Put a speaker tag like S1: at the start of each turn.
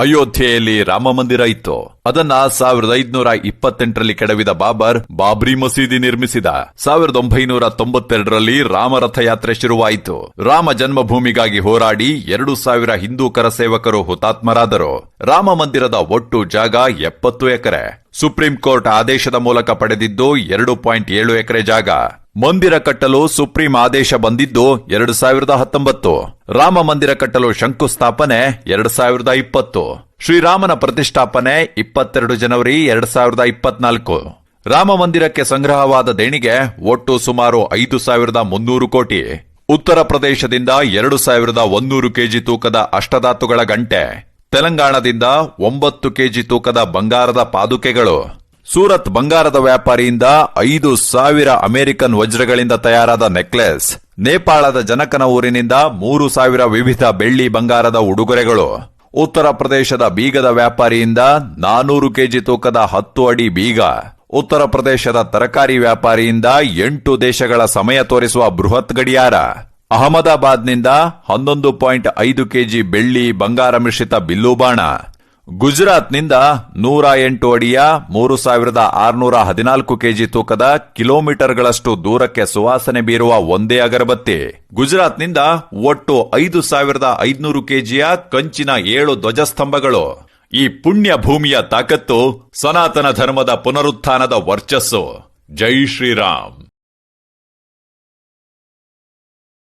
S1: ಅಯೋಧ್ಯೆಯಲ್ಲಿ ರಾಮ ಮಂದಿರ ಇತ್ತು. ಅದನ್ನ ಸಾವಿರದ ಐದುನೂರ ಇಪ್ಪತ್ತೆಂಟರಲ್ಲಿ ಕೆಡವಿದ ಬಾಬರ್ ಬಾಬ್ರಿ ಮಸೀದಿ ನಿರ್ಮಿಸಿದ. ಸಾವಿರದ ಒಂಬೈನೂರ ತೊಂಬತ್ತೆರಡರಲ್ಲಿ ರಾಮರಥ ಯಾತ್ರೆ ಶುರುವಾಯಿತು. ರಾಮ ಜನ್ಮಭೂಮಿಗಾಗಿ ಹೋರಾಡಿ ಎರಡು ಸಾವಿರ ಹಿಂದೂ ಕರಸೇವಕರು ಹುತಾತ್ಮರಾದರು. ರಾಮ ಮಂದಿರದ ಒಟ್ಟು ಜಾಗ ಎಪ್ಪತ್ತು ಎಕರೆ. ಸುಪ್ರೀಂ ಕೋರ್ಟ್ ಆದೇಶದ ಮೂಲಕ ಪಡೆದಿದ್ದು ಎರಡು ಪಾಯಿಂಟ್ ಏಳು ಎಕರೆ ಜಾಗ. ಮಂದಿರ ಕಟ್ಟಲು ಸುಪ್ರೀಂ ಆದೇಶ ಬಂದಿದ್ದು ಎರಡು ಸಾವಿರದ ಹತ್ತೊಂಬತ್ತು. ರಾಮ ಮಂದಿರ ಕಟ್ಟಲು ಶಂಕುಸ್ಥಾಪನೆ ಎರಡು ಸಾವಿರದ ಇಪ್ಪತ್ತು. ಶ್ರೀರಾಮನ ಪ್ರತಿಷ್ಠಾಪನೆ ಇಪ್ಪತ್ತೆರಡು ಜನವರಿ ಎರಡು ಸಾವಿರದ ಇಪ್ಪತ್ನಾಲ್ಕು. ರಾಮ ಮಂದಿರಕ್ಕೆ ಸಂಗ್ರಹವಾದ ದೇಣಿಗೆ ಒಟ್ಟು ಸುಮಾರು ಐದು ಸಾವಿರದ ಮುನ್ನೂರು ಕೋಟಿ. ಉತ್ತರ ಪ್ರದೇಶದಿಂದ ಎರಡು ಸಾವಿರದ ಒಂದೂರು ಕೆಜಿ ತೂಕದ ಅಷ್ಟಧಾತುಗಳ ಗಂಟೆ. ತೆಲಂಗಾಣದಿಂದ ಒಂಬತ್ತು ಕೆಜಿ ತೂಕದ ಬಂಗಾರದ ಪಾದುಕೆಗಳು. ಸೂರತ್ ಬಂಗಾರದ ವ್ಯಾಪಾರಿಯಿಂದ ಐದು ಸಾವಿರ ಅಮೆರಿಕನ್ ವಜ್ರಗಳಿಂದ ತಯಾರಾದ ನೆಕ್ಲೆಸ್, ನೇಪಾಳದ ಜನಕನ ಊರಿನಿಂದ ಮೂರು ಸಾವಿರ ವಿವಿಧ ಬೆಳ್ಳಿ ಬಂಗಾರದ ಉಡುಗೊರೆಗಳು. ಉತ್ತರ ಪ್ರದೇಶದ ಬೀಗದ ವ್ಯಾಪಾರಿಯಿಂದ ನಾನೂರು ಕೆಜಿ ತೂಕದ ಹತ್ತು ಅಡಿ ಬೀಗ. ಉತ್ತರ ಪ್ರದೇಶದ ತರಕಾರಿ ವ್ಯಾಪಾರಿಯಿಂದ ಎಂಟು ದೇಶಗಳ ಸಮಯ ತೋರಿಸುವ ಬೃಹತ್ ಗಡಿಯಾರ. ಅಹಮದಾಬಾದ್ನಿಂದ ಹನ್ನೊಂದು ಪಾಯಿಂಟ್ ಐದು ಕೆಜಿ ಬೆಳ್ಳಿ ಬಂಗಾರ ಮಿಶ್ರಿತ ಬಿಲ್ಲುಬಾಣ ಗುಜರಾತ್ನಿಂದ ನೂರ ಎಂಟು ಅಡಿಯ ಮೂರು ಸಾವಿರದ ಆರುನೂರ ಹದಿನಾಲ್ಕು ಕೆಜಿ ತೂಕದ ಕಿಲೋಮೀಟರ್ಗಳಷ್ಟು ದೂರಕ್ಕೆ ಸುವಾಸನೆ ಬೀರುವ ಒಂದೇ ಅಗರಬತ್ತಿ. ಗುಜರಾತ್ನಿಂದ ಒಟ್ಟು ಐದು ಸಾವಿರದ ಐದುನೂರು ಕೆಜಿಯ ಕಂಚಿನ ಏಳು ಧ್ವಜಸ್ತಂಭಗಳು. ಈ ಪುಣ್ಯ ಭೂಮಿಯ ತಾಕತ್ತು ಸನಾತನ ಧರ್ಮದ ಪುನರುತ್ಥಾನದ ವರ್ಚಸ್ಸು. ಜೈ ಶ್ರೀರಾಮ್.